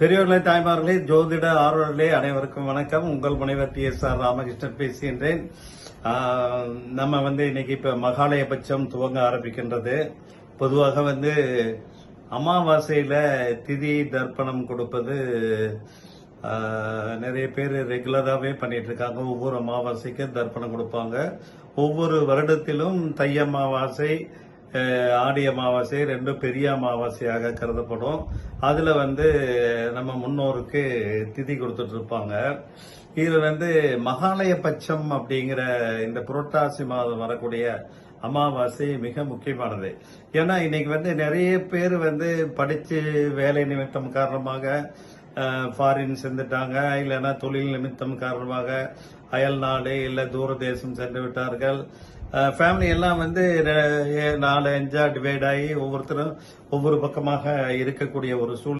பெரியவர்களே தாய்மார்களே ஜோதிட ஆர்வலர்களே அனைவருக்கும் வணக்கம். உங்கள் முனைவர் டி எஸ் ஆர் ராமகிருஷ்ணன் பேசுகின்றேன். நம்ம வந்து இன்னைக்கு இப்ப மகாலயபட்சம் துவங்க ஆரம்பிக்கின்றது. பொதுவாக வந்து அமாவாசையில திதி தர்ப்பணம் கொடுப்பது நிறைய பேர் ரெகுலராகவே பண்ணிட்டு இருக்காங்க. ஒவ்வொரு அமாவாசைக்கும் தர்ப்பணம் கொடுப்பாங்க. ஒவ்வொரு வருடத்திலும் தை அமாவாசை ஆடி அமாவாசை ரெண்டும் பெரிய அமாவாசையாக கருதப்படும். அதில் வந்து நம்ம முன்னோருக்கு திதி கொடுத்துட்டு இருப்பாங்க இதில் வந்து மகாலய பட்சம் அப்படிங்கிற இந்த புரட்டாசி மாதம் வரக்கூடிய அமாவாசை மிக முக்கியமானது. ஏன்னா இன்னைக்கு வந்து நிறைய பேர் வந்து படித்து வேலை நிமித்தம் காரணமாக ஃபாரின் சென்றுட்டாங்க இல்லைன்னா தொழில் நிமித்தம் காரணமாக அயல் நாடு இல்லை தூர தேசம் சென்று விட்டார்கள். ஃபேமிலி எல்லாம் வந்து நாலு அஞ்சா டிவைட் ஆகி ஒவ்வொருத்தரும் ஒவ்வொரு பக்கமாக இருக்கக்கூடிய ஒரு சூழ்